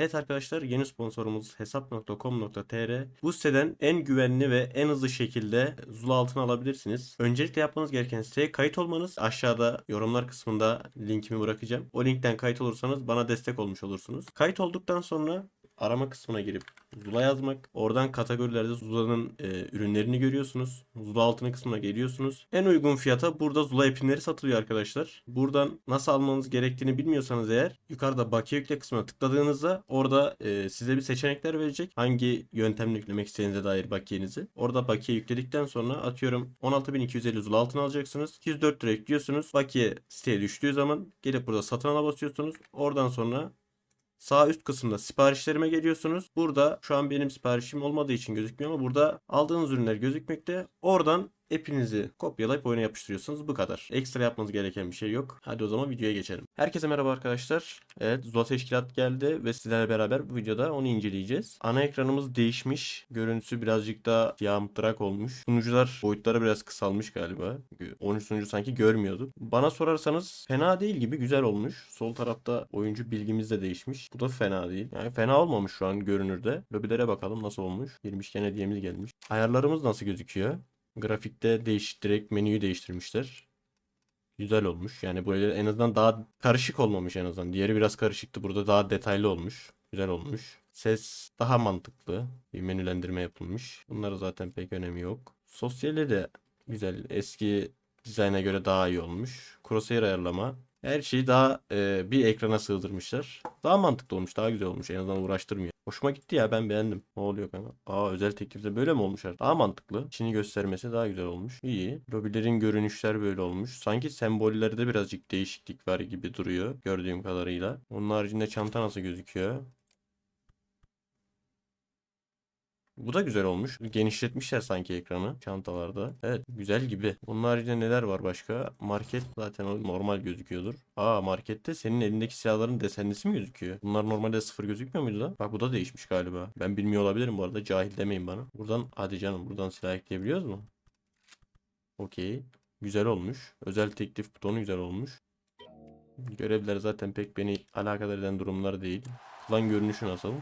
Evet arkadaşlar yeni sponsorumuz hesap.com.tr Bu siteden en güvenli ve en hızlı şekilde Zula altın alabilirsiniz. Öncelikle yapmanız gereken siteye kayıt olmanız. Aşağıda yorumlar kısmında linkimi bırakacağım. O linkten kayıt olursanız bana destek olmuş olursunuz. Kayıt olduktan sonra arama kısmına girip Zula yazmak. Oradan kategorilerde Zula'nın e, ürünlerini görüyorsunuz. Zula altını kısmına geliyorsunuz. En uygun fiyata burada Zula ipinleri satılıyor arkadaşlar. Buradan nasıl almanız gerektiğini bilmiyorsanız eğer yukarıda bakiye yükle kısmına tıkladığınızda orada e, size bir seçenekler verecek. Hangi yöntemle yüklemek istediğinize dair bakiyenizi. Orada bakiye yükledikten sonra atıyorum 16.250 Zula altın alacaksınız. 204 lira yüklüyorsunuz. Bakiye siteye düştüğü zaman gelip burada satın ala basıyorsunuz. Oradan sonra Sağ üst kısımda siparişlerime geliyorsunuz. Burada şu an benim siparişim olmadığı için gözükmüyor ama burada aldığınız ürünler gözükmekte. Oradan app'inizi kopyalayıp oyuna yapıştırıyorsunuz. Bu kadar. Ekstra yapmanız gereken bir şey yok. Hadi o zaman videoya geçelim. Herkese merhaba arkadaşlar. Evet Zula Teşkilat geldi ve sizlerle beraber bu videoda onu inceleyeceğiz. Ana ekranımız değişmiş. Görüntüsü birazcık daha yamtırak olmuş. Sunucular boyutları biraz kısalmış galiba. 13 sunucu sanki görmüyorduk. Bana sorarsanız fena değil gibi güzel olmuş. Sol tarafta oyuncu bilgimiz de değişmiş. Bu da fena değil. Yani fena olmamış şu an görünürde. Lobilere bakalım nasıl olmuş. Girmişken hediyemiz gelmiş. Ayarlarımız nasıl gözüküyor? Grafikte değiş direkt menüyü değiştirmişler. Güzel olmuş. Yani böyle en azından daha karışık olmamış en azından. Diğeri biraz karışıktı. Burada daha detaylı olmuş. Güzel olmuş. Ses daha mantıklı. Bir menülendirme yapılmış. Bunlara zaten pek önemi yok. Sosyali de güzel. Eski dizayna göre daha iyi olmuş. Crosshair ayarlama. Her şeyi daha e, bir ekrana sığdırmışlar. Daha mantıklı olmuş. Daha güzel olmuş. En azından uğraştırmıyor. Hoşuma gitti ya ben beğendim. Ne oluyor kanka? Aa özel teklifte böyle mi olmuş? Daha mantıklı. İçini göstermesi daha güzel olmuş. İyi. Lobilerin görünüşler böyle olmuş. Sanki sembollerde birazcık değişiklik var gibi duruyor. Gördüğüm kadarıyla. Onun haricinde çanta nasıl gözüküyor? Bu da güzel olmuş. Genişletmişler sanki ekranı çantalarda. Evet güzel gibi. Bunun haricinde neler var başka? Market zaten normal gözüküyordur. Aa markette senin elindeki silahların desenlisi mi gözüküyor? Bunlar normalde sıfır gözükmüyor muydu da? Bak bu da değişmiş galiba. Ben bilmiyor olabilirim bu arada. Cahil demeyin bana. Buradan hadi canım buradan silah ekleyebiliyoruz mu? Okey. Güzel olmuş. Özel teklif butonu güzel olmuş. Görevler zaten pek beni alakadar eden durumlar değil. Klan görünüşü nasıl?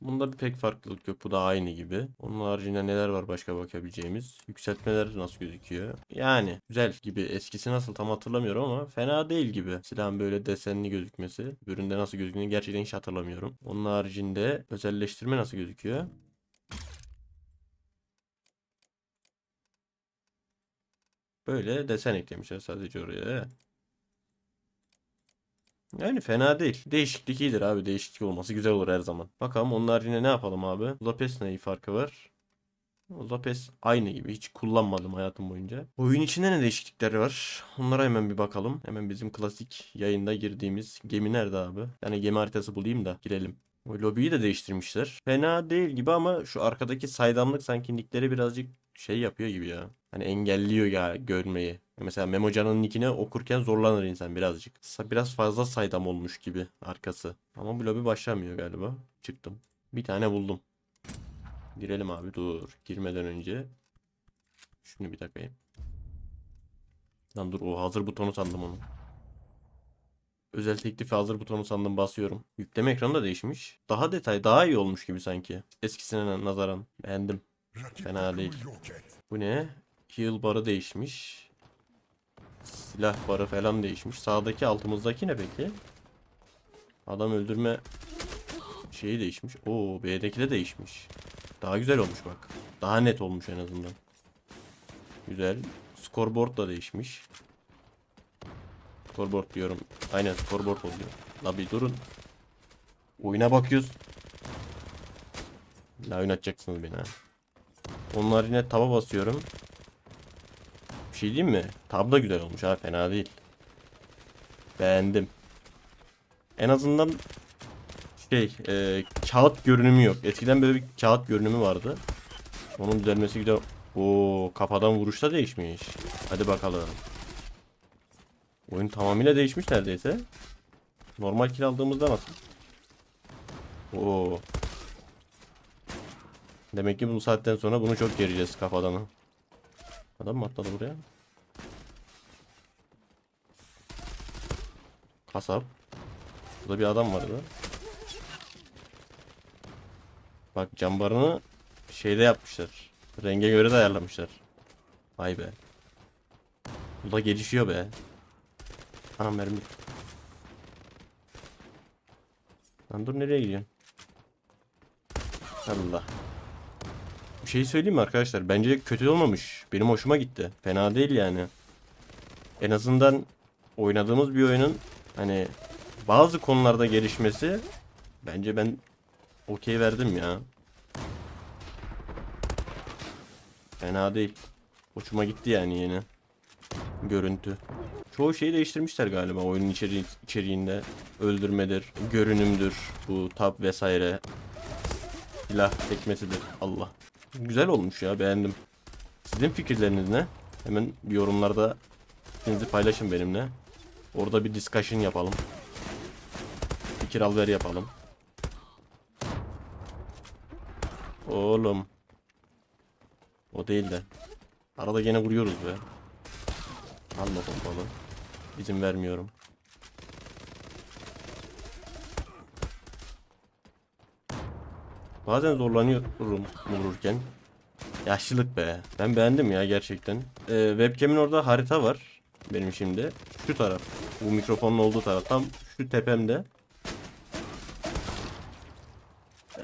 Bunda bir pek farklılık yok. Bu da aynı gibi. Onun haricinde neler var başka bakabileceğimiz? Yükseltmeler nasıl gözüküyor? Yani güzel gibi. Eskisi nasıl tam hatırlamıyorum ama fena değil gibi. Silahın böyle desenli gözükmesi. Üründe nasıl gözüktüğünü gerçekten hiç hatırlamıyorum. Onun haricinde özelleştirme nasıl gözüküyor? Böyle desen eklemişler sadece oraya. Yani fena değil. Değişiklik iyidir abi. Değişiklik olması güzel olur her zaman. Bakalım onun haricinde ne yapalım abi? Lopez ne farkı var? Lopez aynı gibi. Hiç kullanmadım hayatım boyunca. Oyun içinde ne değişiklikler var? Onlara hemen bir bakalım. Hemen bizim klasik yayında girdiğimiz gemi nerede abi? Yani gemi haritası bulayım da girelim. O lobiyi de değiştirmişler. Fena değil gibi ama şu arkadaki saydamlık sanki nickleri birazcık şey yapıyor gibi ya. Hani engelliyor ya görmeyi. Mesela Memocan'ın nickini okurken zorlanır insan birazcık. Biraz fazla saydam olmuş gibi arkası. Ama bu lobi başlamıyor galiba. Çıktım. Bir tane buldum. Girelim abi dur. Girmeden önce. Şunu bir takayım. Lan dur o hazır butonu sandım onu. Özel teklifi hazır butonu sandım basıyorum. Yükleme ekranı da değişmiş. Daha detay daha iyi olmuş gibi sanki. Eskisine nazaran. Beğendim. Fena değil. Bu ne? Heal barı değişmiş. Silah barı falan değişmiş. Sağdaki altımızdaki ne peki? Adam öldürme şeyi değişmiş. Oo B'deki de değişmiş. Daha güzel olmuş bak. Daha net olmuş en azından. Güzel. Scoreboard da değişmiş. Scoreboard diyorum. Aynen scoreboard oluyor. La bir durun. Oyuna bakıyoruz. La oynatacaksınız beni ha. Onlar yine taba basıyorum. Bir şey diyeyim mi? Tab da güzel olmuş ha fena değil. Beğendim. En azından şey e, kağıt görünümü yok. Eskiden böyle bir kağıt görünümü vardı. Onun düzelmesi güzel. Oo kafadan vuruşta değişmiş. Hadi bakalım. Oyun tamamıyla değişmiş neredeyse. Normal kill aldığımızda nasıl? Oo. Demek ki bu saatten sonra bunu çok göreceğiz kafadan. Adam mı atladı buraya? Kasap. Burada bir adam vardı. Bak cambarını şeyde yapmışlar. Renge göre de ayarlamışlar. Vay be. Bu da gelişiyor be. Ha mermi. Lan dur nereye gidiyorsun? Allah. Bir şey söyleyeyim mi arkadaşlar? Bence kötü olmamış. Benim hoşuma gitti. Fena değil yani. En azından oynadığımız bir oyunun hani bazı konularda gelişmesi bence ben okey verdim ya. Fena değil. Hoşuma gitti yani yine. Görüntü. Çoğu şeyi değiştirmişler galiba oyunun içeri içeriğinde. Öldürmedir, görünümdür, bu tab vesaire. Silah tekmesidir. Allah. Güzel olmuş ya beğendim. Sizin fikirleriniz ne? Hemen yorumlarda fikrinizi paylaşın benimle. Orada bir discussion yapalım. Fikir alver yapalım. Oğlum. O değil de. Arada gene vuruyoruz be. Alma pompalı. İzin vermiyorum. Bazen zorlanıyorum vururken. Yaşlılık be. Ben beğendim ya gerçekten. Ee, webcam'in orada harita var. Benim şimdi. Şu taraf. Bu mikrofonun olduğu taraf. Tam şu tepemde.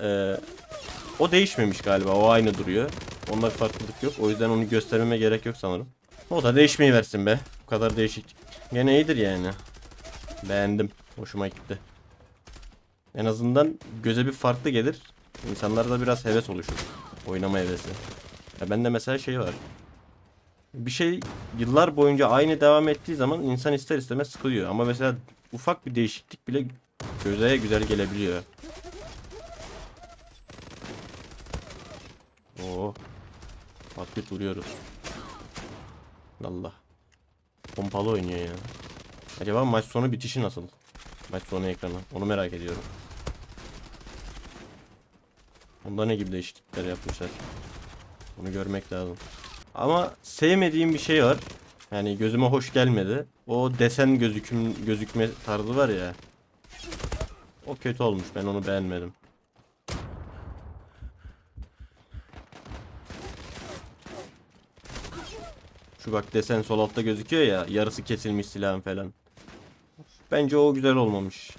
Ee, o değişmemiş galiba. O aynı duruyor. Onda farklılık yok. O yüzden onu göstermeme gerek yok sanırım. O da değişmeyi versin be. Bu kadar değişik. Gene iyidir yani. Beğendim. Hoşuma gitti. En azından göze bir farklı gelir. İnsanlarda biraz heves oluşur. Oynama hevesi. Ya bende mesela şey var. Bir şey yıllar boyunca aynı devam ettiği zaman insan ister istemez sıkılıyor. Ama mesela ufak bir değişiklik bile göze güzel gelebiliyor. Oo. Patlık vuruyoruz. Allah. Pompalı oynuyor ya. Acaba maç sonu bitişi nasıl? Maç sonu ekranı. Onu merak ediyorum. Onda ne gibi değişiklikler yapmışlar. Onu görmek lazım. Ama sevmediğim bir şey var. Yani gözüme hoş gelmedi. O desen gözüküm gözükme tarzı var ya. O kötü olmuş. Ben onu beğenmedim. Şu bak desen sol altta gözüküyor ya. Yarısı kesilmiş silahın falan. Bence o güzel olmamış.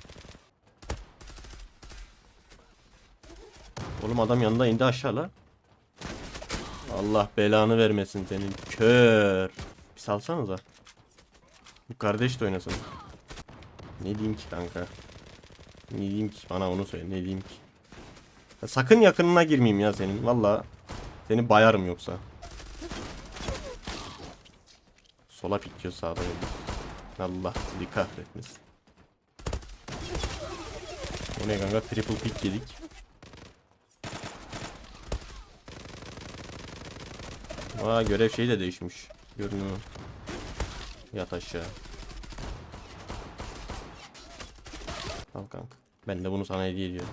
Oğlum adam yanında indi aşağı la. Allah belanı vermesin senin. Kör. Bir salsanıza. Bu kardeş de oynasın. Ne diyeyim ki kanka? Ne diyeyim ki? Bana onu söyle. Ne diyeyim ki? Ya sakın yakınına girmeyeyim ya senin. Valla seni bayarım yoksa. Sola pikliyor sağda. Allah sizi kahretmesin. O ne kanka? Triple pick yedik. Aa görev şeyi de değişmiş. Görünüyor. Yat aşağı. Al kanka. Ben de bunu sana hediye ediyorum.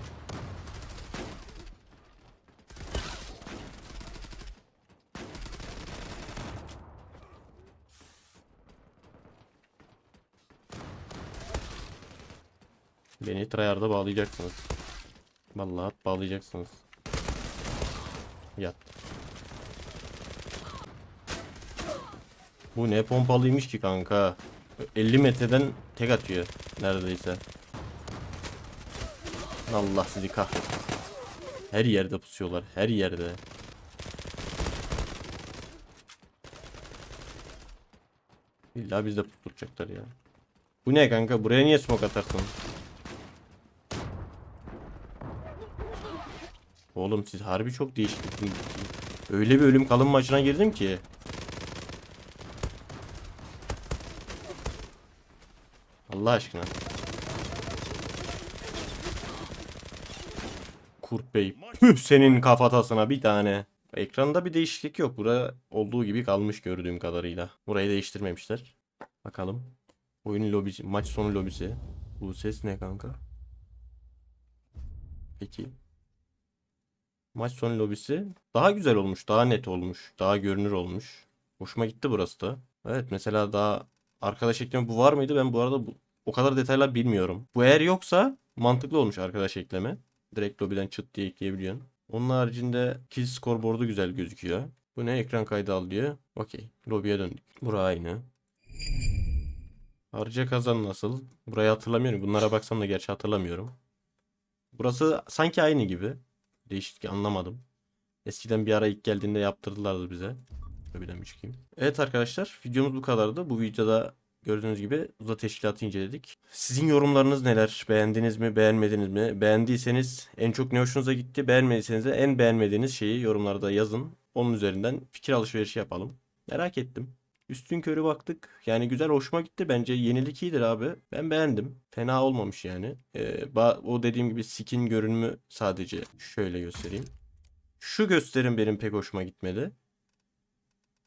Beni tryhard'a bağlayacaksınız. Vallahi bağlayacaksınız. Yat. Bu ne pompalıymış ki kanka. 50 metreden tek atıyor neredeyse. Allah sizi kahretsin. Her yerde pusuyorlar. Her yerde. İlla bizde pusturacaklar ya. Bu ne kanka? Buraya niye smoke atarsın? Oğlum siz harbi çok değişik. Öyle bir ölüm kalım maçına girdim ki. Allah aşkına. Kurt Bey. Püh senin kafatasına bir tane. Ekranda bir değişiklik yok. Bura olduğu gibi kalmış gördüğüm kadarıyla. Burayı değiştirmemişler. Bakalım. Oyun lobisi, maç sonu lobisi. Bu ses ne kanka? Peki. Maç sonu lobisi daha güzel olmuş, daha net olmuş, daha görünür olmuş. Hoşuma gitti burası da. Evet mesela daha arkadaş ekleme bu var mıydı? Ben bu arada bu o kadar detaylar bilmiyorum. Bu eğer yoksa mantıklı olmuş arkadaş ekleme. Direkt lobiden çıt diye ekleyebiliyorsun. Onun haricinde kill scoreboard'u güzel gözüküyor. Bu ne? Ekran kaydı al diyor. Okey. Lobiye döndük. Bura aynı. Harca kazan nasıl? Burayı hatırlamıyorum. Bunlara baksam da gerçi hatırlamıyorum. Burası sanki aynı gibi. Değişik anlamadım. Eskiden bir ara ilk geldiğinde yaptırdılardı bize. Lobiden bir çıkayım. Evet arkadaşlar videomuz bu kadardı. Bu videoda gördüğünüz gibi Uza Teşkilatı inceledik. Sizin yorumlarınız neler? Beğendiniz mi? Beğenmediniz mi? Beğendiyseniz en çok ne hoşunuza gitti? Beğenmediyseniz de en beğenmediğiniz şeyi yorumlarda yazın. Onun üzerinden fikir alışverişi yapalım. Merak ettim. Üstün körü baktık. Yani güzel hoşuma gitti. Bence yenilik iyidir abi. Ben beğendim. Fena olmamış yani. Ee, o dediğim gibi skin görünümü sadece şöyle göstereyim. Şu gösterim benim pek hoşuma gitmedi.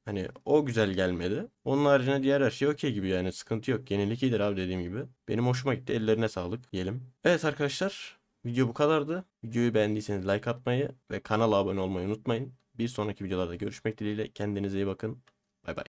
Hani o güzel gelmedi. Onun haricinde diğer her şey okey gibi yani sıkıntı yok. Yenilik iyidir abi dediğim gibi. Benim hoşuma gitti. Ellerine sağlık diyelim. Evet arkadaşlar video bu kadardı. Videoyu beğendiyseniz like atmayı ve kanala abone olmayı unutmayın. Bir sonraki videolarda görüşmek dileğiyle. Kendinize iyi bakın. Bay bay.